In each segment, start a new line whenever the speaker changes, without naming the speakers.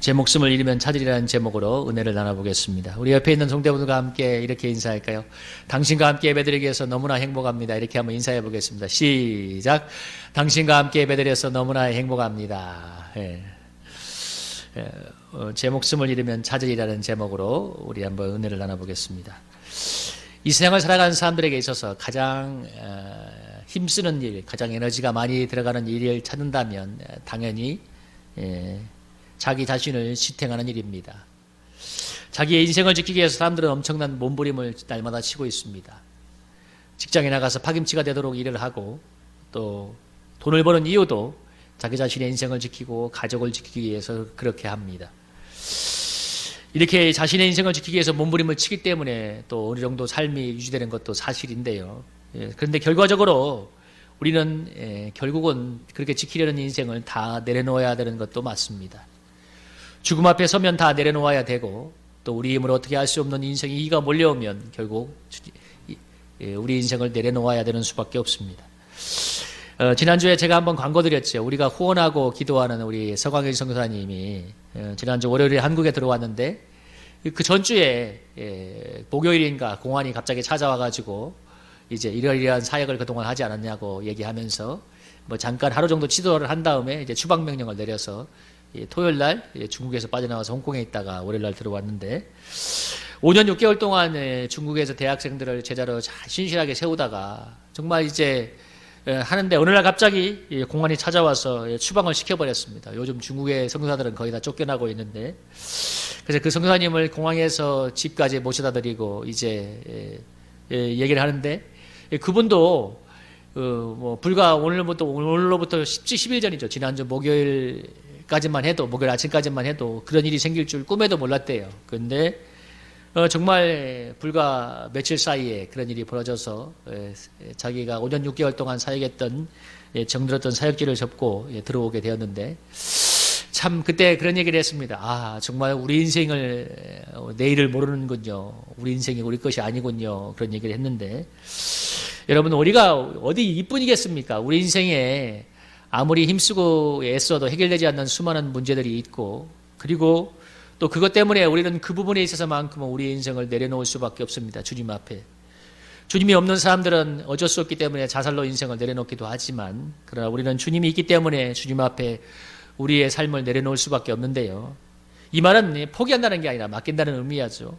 제 목숨을 잃으면 찾으리라는 제목으로 은혜를 나눠보겠습니다. 우리 옆에 있는 성대분들과 함께 이렇게 인사할까요? 당신과 함께 예배드리기 위해서 너무나 행복합니다. 이렇게 한번 인사해 보겠습니다. 시작. 당신과 함께 예배드려서 너무나 행복합니다. 예. 예, 어, 제 목숨을 잃으면 찾으리라는 제목으로 우리 한번 은혜를 나눠보겠습니다. 이 세상을 살아가는 사람들에게 있어서 가장 어, 힘쓰는 일, 가장 에너지가 많이 들어가는 일을 찾는다면 에, 당연히 예, 자기 자신을 지탱하는 일입니다. 자기의 인생을 지키기 위해서 사람들은 엄청난 몸부림을 날마다 치고 있습니다. 직장에 나가서 파김치가 되도록 일을 하고 또 돈을 버는 이유도 자기 자신의 인생을 지키고 가족을 지키기 위해서 그렇게 합니다. 이렇게 자신의 인생을 지키기 위해서 몸부림을 치기 때문에 또 어느 정도 삶이 유지되는 것도 사실인데요. 예, 그런데 결과적으로 우리는 예, 결국은 그렇게 지키려는 인생을 다 내려놓아야 되는 것도 맞습니다. 죽음 앞에 서면 다 내려놓아야 되고 또 우리 힘으로 어떻게 할 수 없는 인생이 이가 몰려오면 결국 예, 우리 인생을 내려놓아야 되는 수밖에 없습니다. 어, 지난주에 제가 한번 광고 드렸죠. 우리가 후원하고 기도하는 우리 서광일 선교사님이 어, 지난주 월요일에 한국에 들어왔는데 그 전주에 예, 목요일인가 공안이 갑자기 찾아와가지고 이제 이러이러한 사역을 그동안 하지 않았냐고 얘기하면서 뭐 잠깐 하루 정도 지도를 한 다음에 이제 추방 명령을 내려서 예, 토요일 날 예, 중국에서 빠져나와서 홍콩에 있다가 월요일 날 들어왔는데 5년 6개월 동안 예, 중국에서 대학생들을 제자로 잘 신실하게 세우다가 정말 이제 예, 하는데 어느 날 갑자기 예, 공안이 찾아와서 예, 추방을 시켜버렸습니다. 요즘 중국의 선교사들은 거의 다 쫓겨나고 있는데 그래서 그 선교사님을 공항에서 집까지 모셔다 드리고 이제 예, 예, 얘기를 하는데 예, 그분도 어, 뭐 불과 오늘부터 오늘로부터 10지 10일 전이죠. 지난주 목요일 까지만 해도 목요일 아침까지만 해도 그런 일이 생길 줄 꿈에도 몰랐대요. 근데 어, 정말 불과 며칠 사이에 그런 일이 벌어져서 예, 자기가 5년 6개월 동안 사역했던 예, 정들었던 사역지를 접고 예, 들어오게 되었는데 참 그때 그런 얘기를 했습니다. 아 정말 우리 인생을 어, 내일을 모르는군요. 우리 인생이 우리 것이 아니군요. 그런 얘기를 했는데 여러분 우리가 어디 이뿐이겠습니까? 우리 인생에 아무리 힘쓰고 애써도 해결되지 않는 수많은 문제들이 있고 그리고 또 그것 때문에 우리는 그 부분에 있어서만큼은 우리의 인생을 내려놓을 수밖에 없습니다. 주님 앞에. 주님이 없는 사람들은 어쩔 수 없기 때문에 자살로 인생을 내려놓기도 하지만 그러나 우리는 주님이 있기 때문에 주님 앞에 우리의 삶을 내려놓을 수밖에 없는데요. 이 말은 포기한다는 게 아니라 맡긴다는 의미야죠.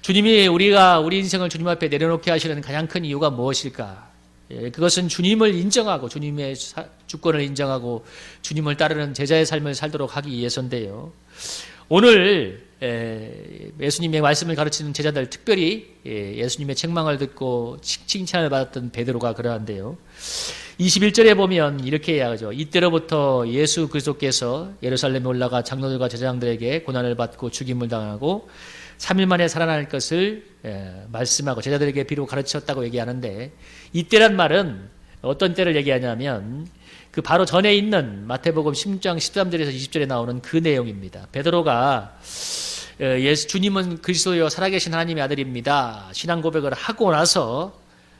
주님이 우리가 우리 인생을 주님 앞에 내려놓게 하시는 가장 큰 이유가 무엇일까? 예, 그것은 주님을 인정하고 주님의 사- 주권을 인정하고 주님을 따르는 제자의 삶을 살도록 하기 위해서인데요. 오늘 에, 예수님의 말씀을 가르치는 제자들 특별히 예, 예수님의 책망을 듣고 칭- 칭찬을 받았던 베드로가 그러한데요. 21절에 보면 이렇게 이야기하죠. 이때로부터 예수 그리스도께서 예루살렘에 올라가 장로들과 제자장들에게 고난을 받고 죽임을 당하고 3일 만에 살아날 것을 예, 말씀하고 제자들에게 비로 가르쳤다고 얘기하는데 이때란 말은 어떤 때를 얘기하냐면 그 바로 전에 있는 마태복음 10장 13절에서 20절에 나오는 그 내용입니다. 베드로가 어, 예수 주님은 그리스도여 살아계신 하나님의 아들입니다. 신앙 고백을 하고 나서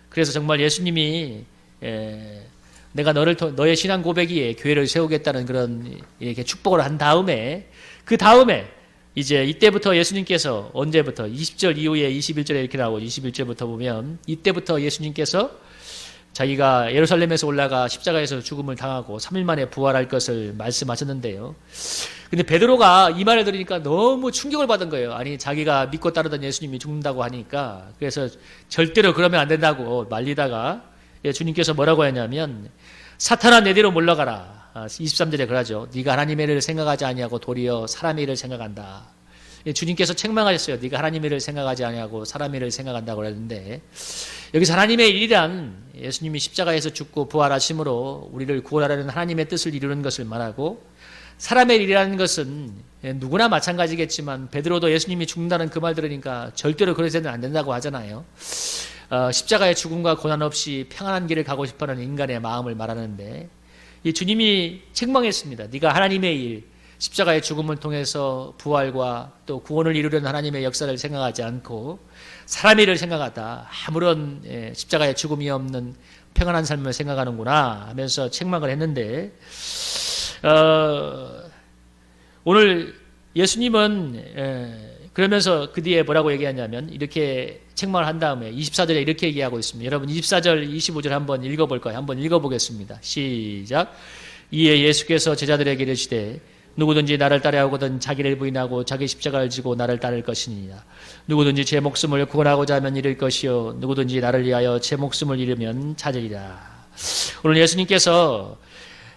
그래서 정말 예수님이 에, 내가 너를 통- 너의 신앙 고백이 교회를 세우겠다는 그런 이렇게 축복을 한 다음에 그 다음에 이제 이때부터 예수님께서 언제부터 20절 이후에 21절에 이렇게 나오고 21절부터 보면 이때부터 예수님께서 자기가 예루살렘에서 올라가 십자가에서 죽음을 당하고 3일 만에 부활할 것을 말씀하셨는데요. 근데 베드로가 이 말을 들으니까 너무 충격을 받은 거예요. 아니 자기가 믿고 따르던 예수님이 죽는다고 하니까 그래서 절대로 그러면 안 된다고 말리다가 예, 주님께서 뭐라고 했냐면 사탄아 내대로 물러가라. 아, 23절에 그러죠. 네가 하나님의 일을 생각하지 아니하고 도리어 사람의 일을 생각한다. 예, 주님께서 책망하셨어요. 네가 하나님의 일을 생각하지 아니하고 사람의 일을 생각한다고 그랬는데 여기서 하나님의 일이란 예수님이 십자가에서 죽고 부활하심으로 우리를 구원하라는 하나님의 뜻을 이루는 것을 말하고 사람의 일이라는 것은 예, 누구나 마찬가지겠지만 베드로도 예수님이 죽는다는 그 말 들으니까 절대로 그러서는 안 된다고 하잖아요. 어, 십자가의 죽음과 고난 없이 평안한 길을 가고 싶어하는 인간의 마음을 말하는데 이 주님이 책망했습니다. 네가 하나님의 일, 십자가의 죽음을 통해서 부활과 또 구원을 이루려는 하나님의 역사를 생각하지 않고 사람의 일을 생각하다 아무런 예, 십자가의 죽음이 없는 평안한 삶을 생각하는구나 하면서 책망을 했는데 어, 오늘 예수님은 에, 그러면서 그 뒤에 뭐라고 얘기하냐면 이렇게 책망을 한 다음에 24절에 이렇게 얘기하고 있습니다. 여러분 24절, 25절 한번 읽어볼까요? 한번 읽어보겠습니다. 시작. 이에 예수께서 제자들에게 이르시되 누구든지 나를 따라오거든 자기를 부인하고 자기 십자가를 지고 나를 따를 것이니라. 누구든지 제 목숨을 구원하고자 하면 잃을 것이요 누구든지 나를 위하여 제 목숨을 잃으면 찾으리라. 오늘 예수님께서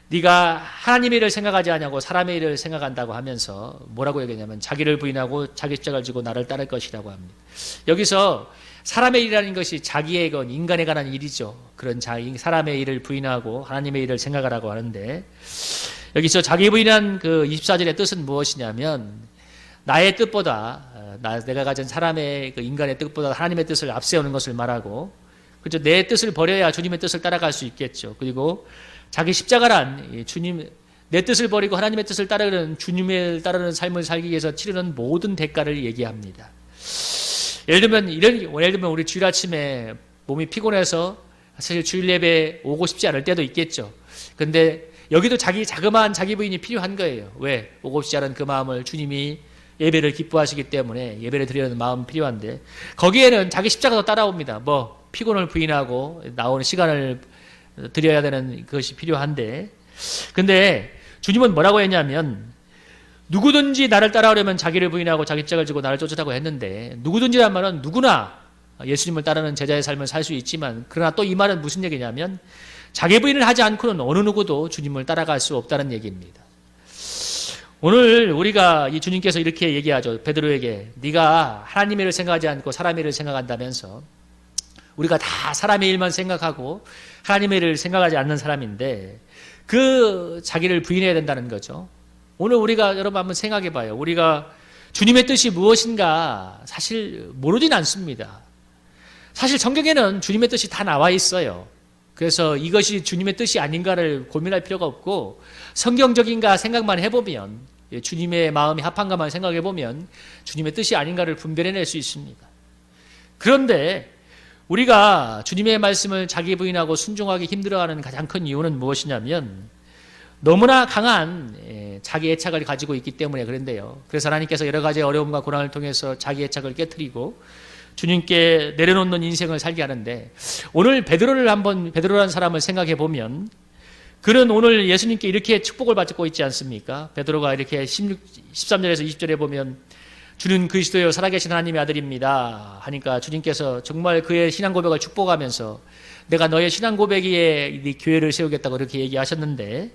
네가 하나님의 일을 생각하지 않냐고 사람의 일을 생각한다고 하면서 뭐라고 얘기하냐면 자기를 부인하고 자기 십자가를 지고 나를 따를 것이라고 합니다. 여기서 사람의 일이라는 것이 자기의 건 인간에 관한 일이죠. 그런 자 사람의 일을 부인하고 하나님의 일을 생각하라고 하는데 여기서 자기 부인한 그 24절의 뜻은 무엇이냐면 나의 뜻보다 어, 나, 내가 가진 사람의 그 인간의 뜻보다 하나님의 뜻을 앞세우는 것을 말하고 그죠 내 뜻을 버려야 주님의 뜻을 따라갈 수 있겠죠. 그리고 자기 십자가란 이 주님 내 뜻을 버리고 하나님의 뜻을 따르는 주님을 따르는 삶을 살기 위해서 치르는 모든 대가를 얘기합니다. 예를 들면 이런 예를 들면 우리 주일 아침에 몸이 피곤해서 사실 주일 예배 오고 싶지 않을 때도 있겠죠. 근데 여기도 자기 자그마한 자기 부인이 필요한 거예요. 왜? 오고 싶지 않은 그 마음을 주님이 예배를 기뻐하시기 때문에 예배를 드리는 마음 필요한데 거기에는 자기 십자가도 따라옵니다. 뭐 피곤을 부인하고 나오는 시간을 드려야 되는 것이 필요한데 근데 주님은 뭐라고 했냐면 누구든지 나를 따라오려면 자기를 부인하고 자기 짝을 지고 나를 쫓으라고 했는데 누구든지란 말은 누구나 예수님을 따르는 제자의 삶을 살 수 있지만 그러나 또 이 말은 무슨 얘기냐면 자기 부인을 하지 않고는 어느 누구도 주님을 따라갈 수 없다는 얘기입니다. 오늘 우리가 이 주님께서 이렇게 얘기하죠. 베드로에게 네가 하나님의 일을 생각하지 않고 사람의 일을 생각한다면서 우리가 다 사람의 일만 생각하고 하나님의 일을 생각하지 않는 사람인데 그 자기를 부인해야 된다는 거죠. 오늘 우리가 여러분 한번 생각해 봐요. 우리가 주님의 뜻이 무엇인가 사실 모르진 않습니다. 사실 성경에는 주님의 뜻이 다 나와 있어요. 그래서 이것이 주님의 뜻이 아닌가를 고민할 필요가 없고 성경적인가 생각만 해보면 예, 주님의 마음이 합한가만 생각해 보면 주님의 뜻이 아닌가를 분별해낼 수 있습니다. 그런데 우리가 주님의 말씀을 자기 부인하고 순종하기 힘들어하는 가장 큰 이유는 무엇이냐면 너무나 강한 예, 자기 애착을 가지고 있기 때문에 그런데요. 그래서 하나님께서 여러 가지 어려움과 고난을 통해서 자기 애착을 깨뜨리고 주님께 내려놓는 인생을 살게 하는데 오늘 베드로를 한번 베드로라는 사람을 생각해 보면 그는 오늘 예수님께 이렇게 축복을 받고 있지 않습니까? 베드로가 이렇게 16, 13절에서 20절에 보면 주는 그리스도여 살아계신 하나님의 아들입니다. 하니까 주님께서 정말 그의 신앙 고백을 축복하면서 내가 너의 신앙 고백에 네 교회를 세우겠다고 그렇게 얘기하셨는데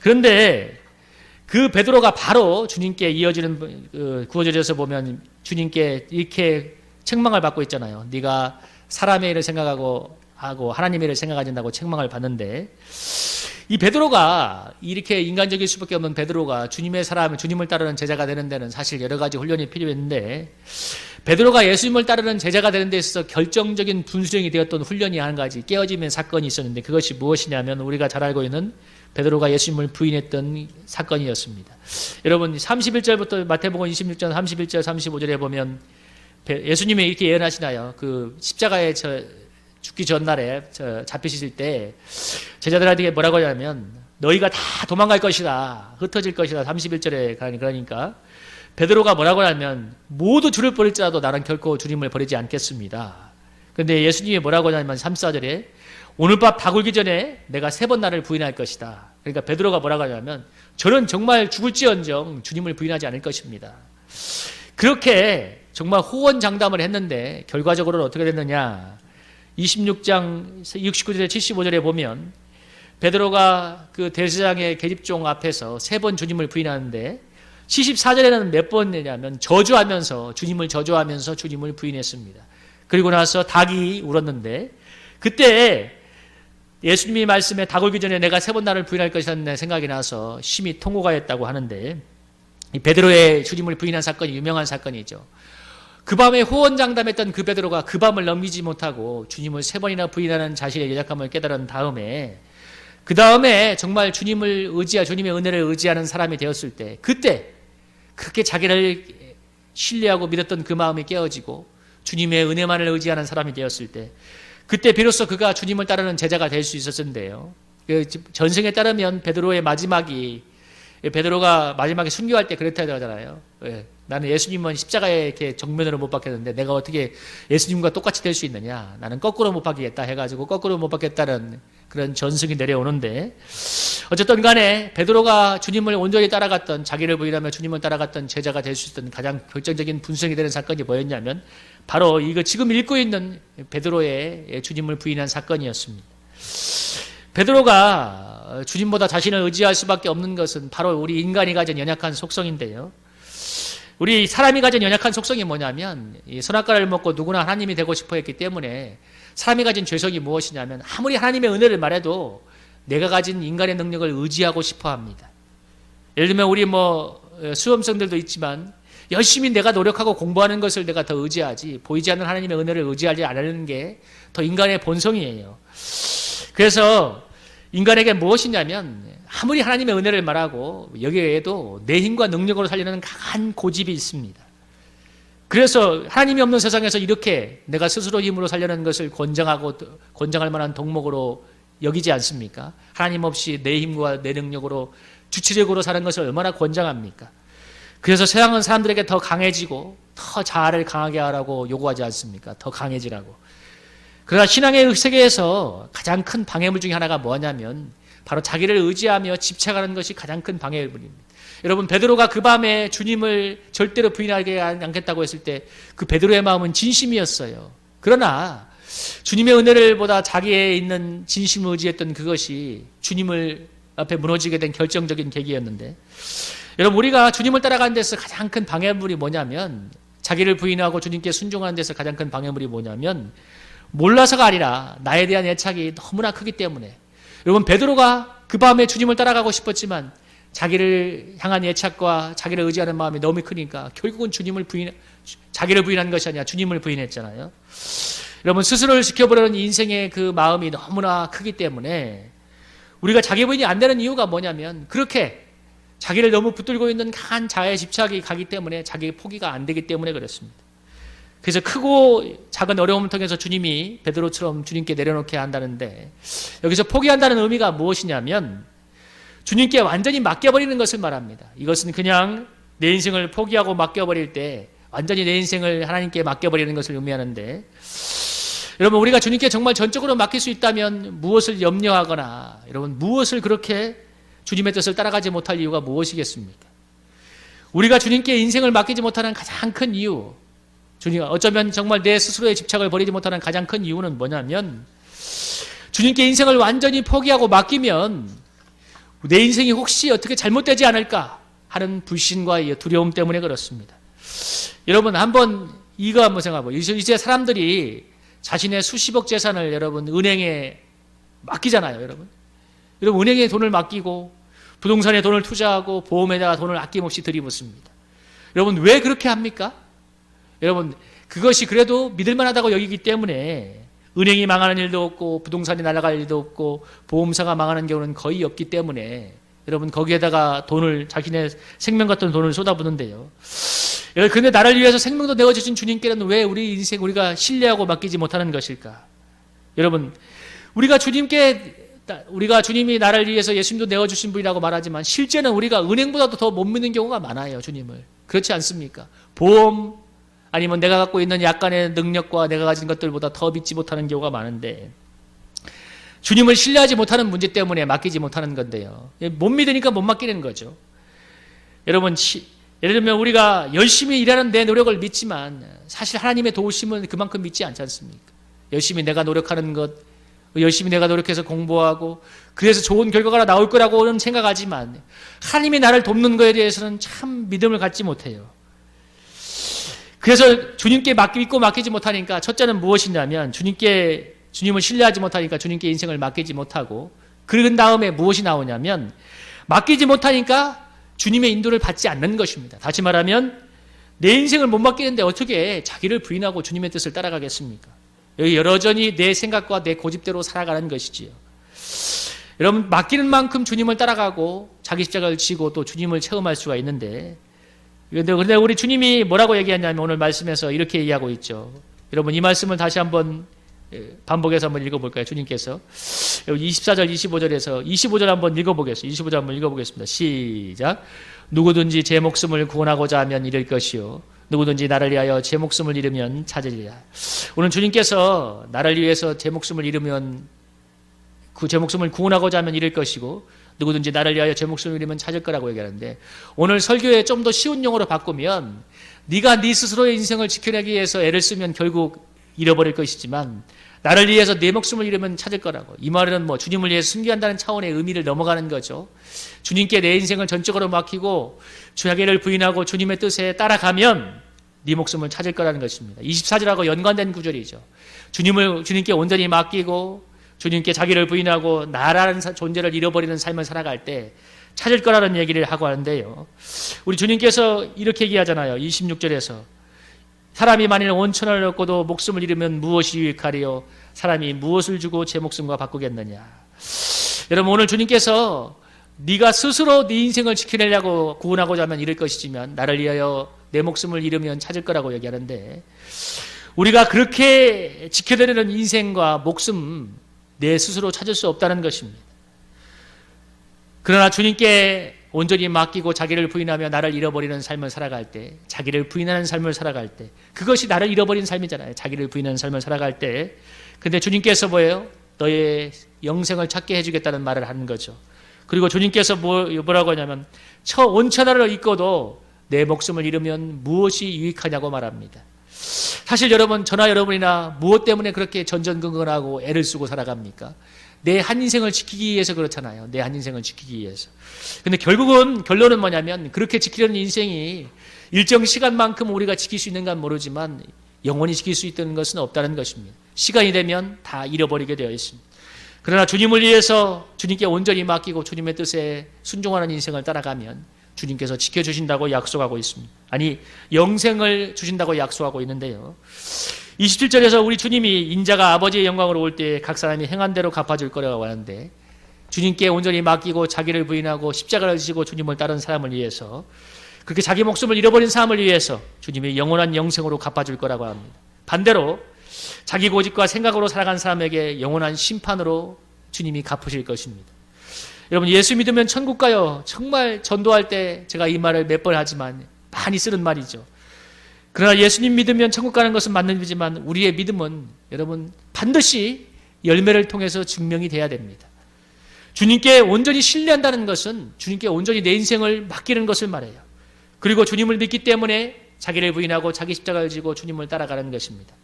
그런데 그 베드로가 바로 주님께 이어지는 그 구어절에서 보면 주님께 이렇게 책망을 받고 있잖아요. 네가 사람의 일을 생각하고 하고 하나님의 일을 생각하지 않는다고 책망을 받는데 이 베드로가 이렇게 인간적일 수밖에 없는 베드로가 주님의 사람, 주님을 따르는 제자가 되는 데는 사실 여러 가지 훈련이 필요했는데 베드로가 예수님을 따르는 제자가 되는 데 있어서 결정적인 분수령이 되었던 훈련이 한 가지 깨어지는 사건이 있었는데 그것이 무엇이냐면 우리가 잘 알고 있는 베드로가 예수님을 부인했던 사건이었습니다. 여러분 31절부터 마태복음 26장 31절 35절에 보면 예수님이 이렇게 예언하시나요? 그 십자가에 저 죽기 전날에 저 잡히실 때 제자들한테 뭐라고 하냐면 너희가 다 도망갈 것이다. 흩어질 것이다. 31절에 그러니까 베드로가 뭐라고 하냐면 모두 주를 버릴지라도 나는 결코 주님을 버리지 않겠습니다. 근데 예수님이 뭐라고 하냐면 34절에 오늘 밤 다 굴기 전에 내가 세 번 나를 부인할 것이다. 그러니까 베드로가 뭐라고 하냐면 저는 정말 죽을지언정 주님을 부인하지 않을 것입니다. 그렇게 정말 호언장담을 했는데 결과적으로는 어떻게 됐느냐? 26장 69절에 75절에 보면 베드로가 그 대제장의 계집종 앞에서 세 번 주님을 부인하는데 74절에는 몇 번이냐면 저주하면서 주님을 저주하면서 주님을 부인했습니다. 그리고 나서 닭이 울었는데 그때 예수님이 말씀에 닭 울기 전에 내가 세 번 나를 부인할 것이라는 생각이 나서 심히 통곡하 했다고 하는데 이 베드로의 주님을 부인한 사건이 유명한 사건이죠. 그 밤에 호언장담했던 그 베드로가 그 밤을 넘기지 못하고 주님을 세 번이나 부인하는 자신의 연약함을 깨달은 다음에 그 다음에 정말 주님을 의지하 주님의 은혜를 의지하는 사람이 되었을 때 그때 그렇게 자기를 신뢰하고 믿었던 그 마음이 깨어지고 주님의 은혜만을 의지하는 사람이 되었을 때 그때 비로소 그가 주님을 따르는 제자가 될 수 있었는데요. 그 전승에 따르면 베드로의 마지막이 베드로가 마지막에 순교할 때 그랬다 하잖아요. 예, 나는 예수님은 십자가에 이렇게 정면으로 못 박혔는데 내가 어떻게 예수님과 똑같이 될 수 있느냐? 나는 거꾸로 못 박히겠다 해가지고 거꾸로 못 박겠다는 그런 전승이 내려오는데 어쨌든 간에 베드로가 주님을 온전히 따라갔던 자기를 부인하며 주님을 따라갔던 제자가 될 수 있던 가장 결정적인 분성이 되는 사건이 뭐였냐면 바로 이거 지금 읽고 있는 베드로의 주님을 부인한 사건이었습니다. 베드로가 주님보다 자신을 의지할 수밖에 없는 것은 바로 우리 인간이 가진 연약한 속성인데요. 우리 사람이 가진 연약한 속성이 뭐냐면 이 선악과를 먹고 누구나 하나님이 되고 싶어 했기 때문에 사람이 가진 죄성이 무엇이냐면 아무리 하나님의 은혜를 말해도 내가 가진 인간의 능력을 의지하고 싶어 합니다. 예를 들면 우리 뭐 수험생들도 있지만 열심히 내가 노력하고 공부하는 것을 내가 더 의지하지 보이지 않는 하나님의 은혜를 의지하지 않는 게 더 인간의 본성이에요. 그래서 인간에게 무엇이냐면 아무리 하나님의 은혜를 말하고 여기에도 내 힘과 능력으로 살려는 강한 고집이 있습니다. 그래서 하나님이 없는 세상에서 이렇게 내가 스스로 힘으로 살려는 것을 권장하고 권장할 만한 덕목으로 여기지 않습니까? 하나님 없이 내 힘과 내 능력으로 주체적으로 사는 것을 얼마나 권장합니까? 그래서 세상은 사람들에게 더 강해지고 더 자아를 강하게 하라고 요구하지 않습니까? 더 강해지라고. 그러나 신앙의 세계에서 가장 큰 방해물 중에 하나가 뭐냐면 바로 자기를 의지하며 집착하는 것이 가장 큰 방해물입니다. 여러분 베드로가 그 밤에 주님을 절대로 부인하지 않겠다고 했을 때 그 베드로의 마음은 진심이었어요. 그러나 주님의 은혜를 보다 자기에 있는 진심을 의지했던 그것이 주님을 앞에 무너지게 된 결정적인 계기였는데 여러분 우리가 주님을 따라가는 데서 가장 큰 방해물이 뭐냐면 자기를 부인하고 주님께 순종하는 데서 가장 큰 방해물이 뭐냐면 몰라서가 아니라 나에 대한 애착이 너무나 크기 때문에 여러분 베드로가 그 밤에 주님을 따라가고 싶었지만 자기를 향한 애착과 자기를 의지하는 마음이 너무 크니까 결국은 주님을 부인 자기를 부인한 것이 아니라 주님을 부인했잖아요. 여러분 스스로를 지켜보려는 인생의 그 마음이 너무나 크기 때문에 우리가 자기 부인이 안 되는 이유가 뭐냐면 그렇게 자기를 너무 붙들고 있는 강한 자아의 집착이 가기 때문에 자기 포기가 안 되기 때문에 그렇습니다. 그래서 크고 작은 어려움을 통해서 주님이 베드로처럼 주님께 내려놓게 한다는데 여기서 포기한다는 의미가 무엇이냐면 주님께 완전히 맡겨버리는 것을 말합니다. 이것은 그냥 내 인생을 포기하고 맡겨버릴 때 완전히 내 인생을 하나님께 맡겨버리는 것을 의미하는데 여러분 우리가 주님께 정말 전적으로 맡길 수 있다면 무엇을 염려하거나 여러분 무엇을 그렇게 주님의 뜻을 따라가지 못할 이유가 무엇이겠습니까? 우리가 주님께 인생을 맡기지 못하는 가장 큰 이유 주님 어쩌면 정말 내 스스로의 집착을 버리지 못하는 가장 큰 이유는 뭐냐면 주님께 인생을 완전히 포기하고 맡기면 내 인생이 혹시 어떻게 잘못되지 않을까 하는 불신과 두려움 때문에 그렇습니다. 여러분 한번 이거 한번 생각해보 이제 사람들이 자신의 수십억 재산을 여러분 은행에 맡기잖아요, 여러분. 여러분 은행에 돈을 맡기고 부동산에 돈을 투자하고 보험에다가 돈을 아낌없이 들이붓습니다. 여러분 왜 그렇게 합니까? 여러분 그것이 그래도 믿을만하다고 여기기 때문에 은행이 망하는 일도 없고 부동산이 날아갈 일도 없고 보험사가 망하는 경우는 거의 없기 때문에 여러분 거기에다가 돈을 자기네 생명 같은 돈을 쏟아붓는데요. 그런데 나를 위해서 생명도 내어 주신 주님께는 왜 우리 인생 우리가 신뢰하고 맡기지 못하는 것일까? 여러분 우리가 주님께 우리가 주님이 나를 위해서 예수님도 내어 주신 분이라고 말하지만 실제는 우리가 은행보다도 더 못 믿는 경우가 많아요 주님을 그렇지 않습니까? 보험 아니면 내가 갖고 있는 약간의 능력과 내가 가진 것들보다 더 믿지 못하는 경우가 많은데 주님을 신뢰하지 못하는 문제 때문에 맡기지 못하는 건데요. 못 믿으니까 못 맡기는 거죠. 여러분, 예를 들면 우리가 열심히 일하는 내 노력을 믿지만 사실 하나님의 도우심은 그만큼 믿지 않지 않습니까? 열심히 내가 노력하는 것, 열심히 내가 노력해서 공부하고 그래서 좋은 결과가 나올 거라고는 생각하지만 하나님이 나를 돕는 것에 대해서는 참 믿음을 갖지 못해요. 그래서 주님께 맡기 믿고 맡기지 못하니까 첫째는 무엇이냐면 주님께 주님을 신뢰하지 못하니까 주님께 인생을 맡기지 못하고 그런 다음에 무엇이 나오냐면 맡기지 못하니까 주님의 인도를 받지 않는 것입니다. 다시 말하면 내 인생을 못 맡기는데 어떻게 자기를 부인하고 주님의 뜻을 따라가겠습니까? 여기 여전히 내 생각과 내 고집대로 살아가는 것이지요. 여러분 맡기는 만큼 주님을 따라가고 자기 십자가를 지고 또 주님을 체험할 수가 있는데 그런데 우리 주님이 뭐라고 얘기하냐면 오늘 말씀에서 이렇게 얘기하고 있죠. 여러분 이 말씀을 다시 한번 예, 반복해서 한번 읽어볼까요? 주님께서 여기 24절, 25절에서 25절 한번 읽어보겠습니다. 25절 한번 읽어보겠습니다. 시작. 누구든지 제 목숨을 구원하고자 하면 잃을 것이요. 누구든지 나를 위하여 제 목숨을 잃으면 찾으리라. 오늘 주님께서 나를 위해서 제 목숨을 잃으면 그 제 목숨을 구원하고자 하면 잃을 것이고 누구든지 나를 위하여 제 목숨을 잃으면 찾을 거라고 얘기하는데 오늘 설교에 좀 더 쉬운 용어로 바꾸면 네가 네 스스로의 인생을 지켜내기 위해서 애를 쓰면 결국 잃어버릴 것이지만 나를 위해서 내 목숨을 잃으면 찾을 거라고. 이 말은 뭐 주님을 위해 순교한다는 차원의 의미를 넘어가는 거죠. 주님께 내 인생을 전적으로 맡기고 자기를 부인하고 주님의 뜻에 따라가면 네 목숨을 찾을 거라는 것입니다. 24절하고 연관된 구절이죠. 주님을 주님께 온전히 맡기고 주님께 자기를 부인하고 나라는 사- 존재를 잃어버리는 삶을 살아갈 때 찾을 거라는 얘기를 하고 하는데요. 우리 주님께서 이렇게 얘기하잖아요. 26절에서 사람이 만일 온천을 얻고도 목숨을 잃으면 무엇이 유익하리요? 사람이 무엇을 주고 제 목숨과 바꾸겠느냐? 여러분 오늘 주님께서 네가 스스로 네 인생을 지켜내려고 구원하고자 하면 잃을 것이지만 나를 위하여 내 목숨을 잃으면 찾을 거라고 얘기하는데 우리가 그렇게 지켜내려는 인생과 목숨 내 스스로 찾을 수 없다는 것입니다. 그러나 주님께 온전히 맡기고 자기를 부인하며 나를 잃어버리는 삶을 살아갈 때, 자기를 부인하는 삶을 살아갈 때, 그것이 나를 잃어버린 삶이잖아요. 자기를 부인하는 삶을 살아갈 때. 근데 주님께서 뭐예요? 너의 영생을 찾게 해주겠다는 말을 하는 거죠. 그리고 주님께서 뭐, 뭐라고 하냐면, 처 온천하를 잊고도 내 목숨을 잃으면 무엇이 유익하냐고 말합니다. 사실 여러분, 저나 여러분이나 무엇 때문에 그렇게 전전긍긍하고 애를 쓰고 살아갑니까? 내 한 인생을 지키기 위해서 그렇잖아요. 내 한 인생을 지키기 위해서. 근데 결국은 결론은 뭐냐면 그렇게 지키려는 인생이 일정 시간만큼 우리가 지킬 수 있는 건 모르지만 영원히 지킬 수 있다는 것은 없다는 것입니다. 시간이 되면 다 잃어버리게 되어 있습니다. 그러나 주님을 위해서 주님께 온전히 맡기고 주님의 뜻에 순종하는 인생을 따라가면 주님께서 지켜주신다고 약속하고 있습니다. 아니, 영생을 주신다고 약속하고 있는데요. 27절에서 우리 주님이 인자가 아버지의 영광으로 올 때 각 사람이 행한 대로 갚아줄 거라고 하는데 주님께 온전히 맡기고 자기를 부인하고 십자가를 지고 주님을 따른 사람을 위해서 그렇게 자기 목숨을 잃어버린 사람을 위해서 주님이 영원한 영생으로 갚아줄 거라고 합니다. 반대로 자기 고집과 생각으로 살아간 사람에게 영원한 심판으로 주님이 갚으실 것입니다. 여러분 예수 믿으면 천국 가요. 정말 전도할 때 제가 이 말을 몇 번 하지만 많이 쓰는 말이죠. 그러나 예수님 믿으면 천국 가는 것은 맞는 일이지만 우리의 믿음은 여러분 반드시 열매를 통해서 증명이 돼야 됩니다. 주님께 온전히 신뢰한다는 것은 주님께 온전히 내 인생을 맡기는 것을 말해요. 그리고 주님을 믿기 때문에 자기를 부인하고 자기 십자가를 지고 주님을 따라가는 것입니다.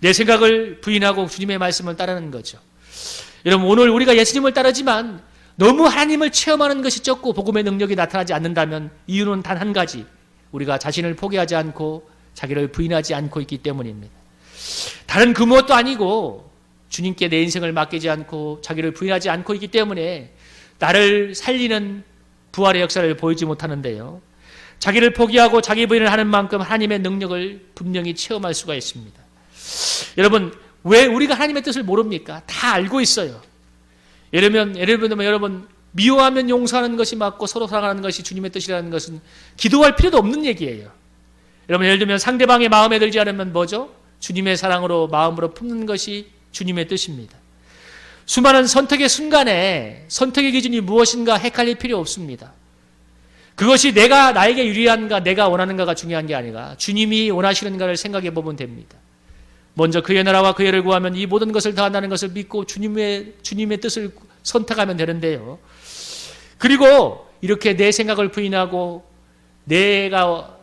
내 생각을 부인하고 주님의 말씀을 따르는 거죠. 여러분 오늘 우리가 예수님을 따르지만 너무 하나님을 체험하는 것이 적고 복음의 능력이 나타나지 않는다면 이유는 단 한 가지. 우리가 자신을 포기하지 않고 자기를 부인하지 않고 있기 때문입니다. 다른 그 무엇도 아니고 주님께 내 인생을 맡기지 않고 자기를 부인하지 않고 있기 때문에 나를 살리는 부활의 역사를 보이지 못하는데요. 자기를 포기하고 자기 부인을 하는 만큼 하나님의 능력을 분명히 체험할 수가 있습니다. 여러분, 왜 우리가 하나님의 뜻을 모릅니까? 다 알고 있어요. 예를 들면, 예를 들면 여러분, 미워하면 용서하는 것이 맞고 서로 사랑하는 것이 주님의 뜻이라는 것은 기도할 필요도 없는 얘기예요. 여러분, 예를 들면 상대방의 마음에 들지 않으면 뭐죠? 주님의 사랑으로 마음으로 품는 것이 주님의 뜻입니다. 수많은 선택의 순간에 선택의 기준이 무엇인가 헷갈릴 필요 없습니다. 그것이 내가 나에게 유리한가, 내가 원하는가가 중요한 게 아니라 주님이 원하시는가를 생각해 보면 됩니다. 먼저 그의 나라와 그의 를 구하면 이 모든 것을 다 한다는 것을 믿고 주님의 주님의 뜻을 선택하면 되는데요. 그리고 이렇게 내 생각을 부인하고 내가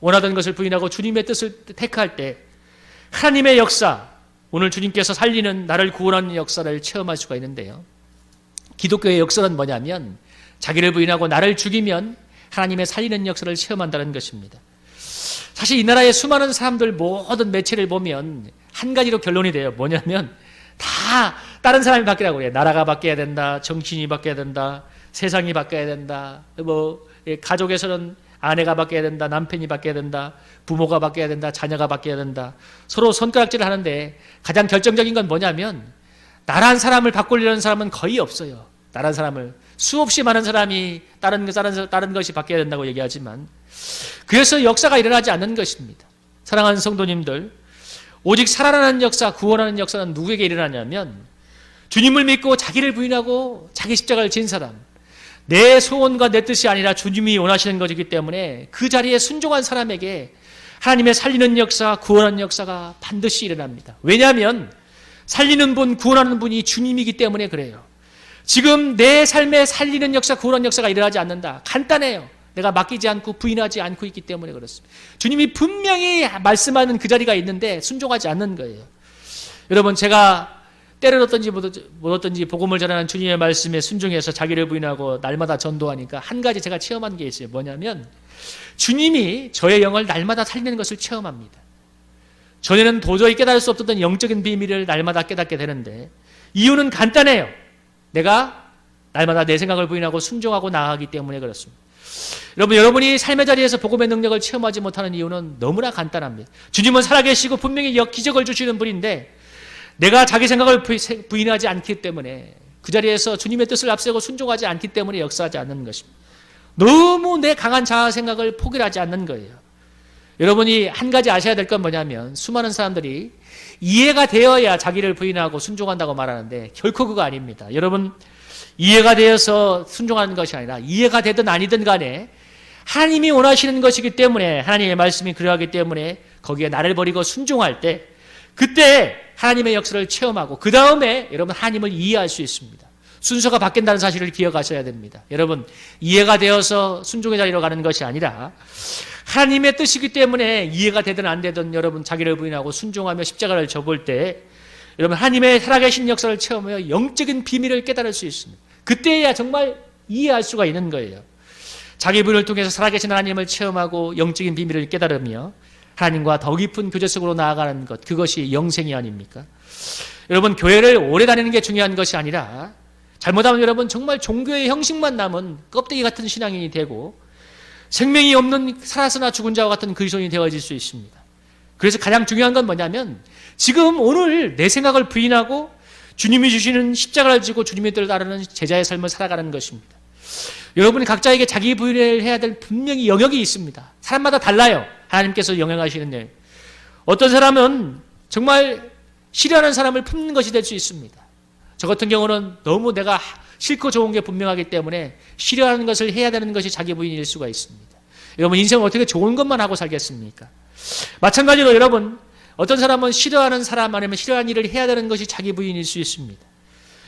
원하던 것을 부인하고 주님의 뜻을 택할 때 하나님의 역사, 오늘 주님께서 살리는 나를 구원하는 역사를 체험할 수가 있는데요. 기독교의 역사는 뭐냐면 자기를 부인하고 나를 죽이면 하나님의 살리는 역사를 체험한다는 것입니다. 사실 이 나라의 수많은 사람들 모든 매체를 보면 한 가지로 결론이 돼요. 뭐냐면 다 다른 사람이 바뀌라고 해요. 나라가 바뀌어야 된다. 정치인이 바뀌어야 된다. 세상이 바뀌어야 된다. 뭐 예, 가족에서는 아내가 바뀌어야 된다. 남편이 바뀌어야 된다. 부모가 바뀌어야 된다. 자녀가 바뀌어야 된다. 서로 손가락질을 하는데 가장 결정적인 건 뭐냐면 나란 사람을 바꾸려는 사람은 거의 없어요. 나란 사람을 수없이 많은 사람이 다른 다른 다른 것이 바뀌어야 된다고 얘기하지만 그래서 역사가 일어나지 않는 것입니다. 사랑하는 성도님들, 오직 살아나는 역사, 구원하는 역사는 누구에게 일어나냐면 주님을 믿고 자기를 부인하고 자기 십자가를 진 사람, 내 소원과 내 뜻이 아니라 주님이 원하시는 것이기 때문에 그 자리에 순종한 사람에게 하나님의 살리는 역사, 구원하는 역사가 반드시 일어납니다. 왜냐하면 살리는 분, 구원하는 분이 주님이기 때문에 그래요. 지금 내 삶에 살리는 역사, 구원하는 역사가 일어나지 않는다. 간단해요. 내가 맡기지 않고 부인하지 않고 있기 때문에 그렇습니다. 주님이 분명히 말씀하는 그 자리가 있는데 순종하지 않는 거예요. 여러분, 제가 때를 얻든지 못 얻든지 복음을 전하는 주님의 말씀에 순종해서 자기를 부인하고 날마다 전도하니까 한 가지 제가 체험한 게 있어요. 뭐냐면 주님이 저의 영을 날마다 살리는 것을 체험합니다. 전에는 도저히 깨달을 수 없었던 영적인 비밀을 날마다 깨닫게 되는데 이유는 간단해요. 내가 날마다 내 생각을 부인하고 순종하고 나아가기 때문에 그렇습니다. 여러분, 여러분이 삶의 자리에서 복음의 능력을 체험하지 못하는 이유는 너무나 간단합니다. 주님은 살아계시고 분명히 역 기적을 주시는 분인데 내가 자기 생각을 부인하지 않기 때문에 그 자리에서 주님의 뜻을 앞세고 순종하지 않기 때문에 역사하지 않는 것입니다. 너무 내 강한 자아 생각을 포기하지 않는 거예요. 여러분이 한 가지 아셔야 될 건 뭐냐면 수많은 사람들이 이해가 되어야 자기를 부인하고 순종한다고 말하는데 결코 그거 아닙니다. 여러분 이해가 되어서 순종하는 것이 아니라 이해가 되든 아니든 간에 하나님이 원하시는 것이기 때문에 하나님의 말씀이 그러하기 때문에 거기에 나를 버리고 순종할 때 그때 하나님의 역사를 체험하고 그 다음에 여러분 하나님을 이해할 수 있습니다. 순서가 바뀐다는 사실을 기억하셔야 됩니다. 여러분 이해가 되어서 순종의 자리로 가는 것이 아니라 하나님의 뜻이기 때문에 이해가 되든 안 되든 여러분 자기를 부인하고 순종하며 십자가를 접을 때 여러분 하나님의 살아계신 역사를 체험하여 영적인 비밀을 깨달을 수 있습니다. 그때야 정말 이해할 수가 있는 거예요. 자기 분을 통해서 살아계신 하나님을 체험하고 영적인 비밀을 깨달으며 하나님과 더 깊은 교제 속으로 나아가는 것 그것이 영생이 아닙니까? 여러분 교회를 오래 다니는 게 중요한 것이 아니라 잘못하면 여러분 정말 종교의 형식만 남은 껍데기 같은 신앙인이 되고 생명이 없는 살아서나 죽은 자와 같은 그리스도인이 되어질 수 있습니다. 그래서 가장 중요한 건 뭐냐면 지금 오늘 내 생각을 부인하고 주님이 주시는 십자가를 지고 주님의 뜻을 따르는 제자의 삶을 살아가는 것입니다. 여러분이 각자에게 자기 부인을 해야 될 분명히 영역이 있습니다. 사람마다 달라요. 하나님께서 영향하시는 일. 어떤 사람은 정말 싫어하는 사람을 품는 것이 될 수 있습니다. 저 같은 경우는 너무 내가 싫고 좋은 게 분명하기 때문에 싫어하는 것을 해야 되는 것이 자기 부인일 수가 있습니다. 여러분 인생은 어떻게 좋은 것만 하고 살겠습니까? 마찬가지로 여러분 어떤 사람은 싫어하는 사람 아니면 싫어하는 일을 해야 되는 것이 자기 부인일 수 있습니다.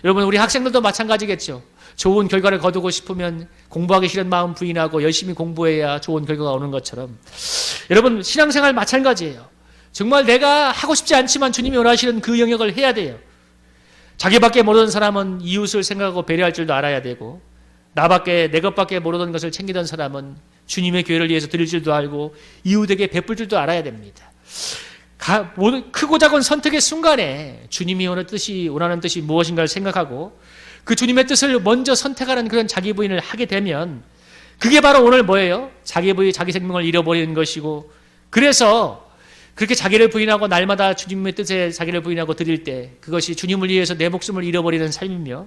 여러분 우리 학생들도 마찬가지겠죠. 좋은 결과를 거두고 싶으면 공부하기 싫은 마음 부인하고 열심히 공부해야 좋은 결과가 오는 것처럼 여러분 신앙생활 마찬가지예요. 정말 내가 하고 싶지 않지만 주님이 원하시는 그 영역을 해야 돼요. 자기밖에 모르는 사람은 이웃을 생각하고 배려할 줄도 알아야 되고 나밖에 내 것밖에 모르는 것을 챙기던 사람은 주님의 교회를 위해서 드릴 줄도 알고 이웃에게 베풀 줄도 알아야 됩니다. 가, 크고 작은 선택의 순간에 주님이 원하는 뜻이 원하는 뜻이 무엇인가를 생각하고 그 주님의 뜻을 먼저 선택하는 그런 자기 부인을 하게 되면 그게 바로 오늘 뭐예요? 자기 부인, 자기 생명을 잃어버리는 것이고 그래서 그렇게 자기를 부인하고 날마다 주님의 뜻에 자기를 부인하고 드릴 때 그것이 주님을 위해서 내 목숨을 잃어버리는 삶이며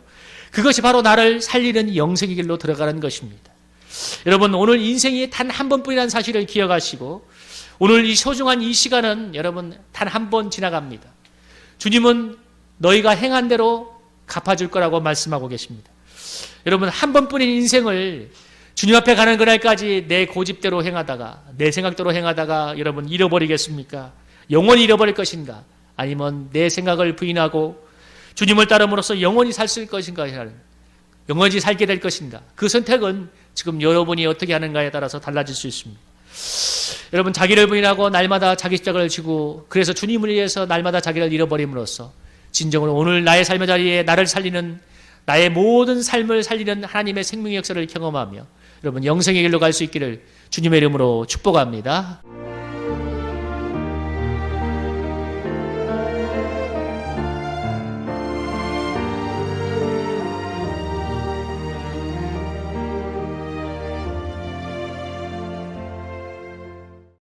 그것이 바로 나를 살리는 영생의 길로 들어가는 것입니다. 여러분 오늘 인생이 단 한 번뿐이라는 사실을 기억하시고 오늘 이 소중한 이 시간은 여러분 단 한 번 지나갑니다. 주님은 너희가 행한 대로 갚아줄 거라고 말씀하고 계십니다. 여러분 한 번뿐인 인생을 주님 앞에 가는 그날까지 내 고집대로 행하다가 내 생각대로 행하다가 여러분 잃어버리겠습니까? 영원히 잃어버릴 것인가? 아니면 내 생각을 부인하고 주님을 따름으로써 영원히 살 수 있을 것인가? 영원히 살게 될 것인가? 그 선택은 지금 여러분이 어떻게 하는가에 따라서 달라질 수 있습니다. 여러분 자기를 부인하고 날마다 자기 십자가를 지고 그래서 주님을 위해서 날마다 자기를 잃어버림으로써 진정으로 오늘 나의 삶의 자리에 나를 살리는 나의 모든 삶을 살리는 하나님의 생명의 역사를 경험하며 여러분 영생의 길로 갈 수 있기를 주님의 이름으로 축복합니다.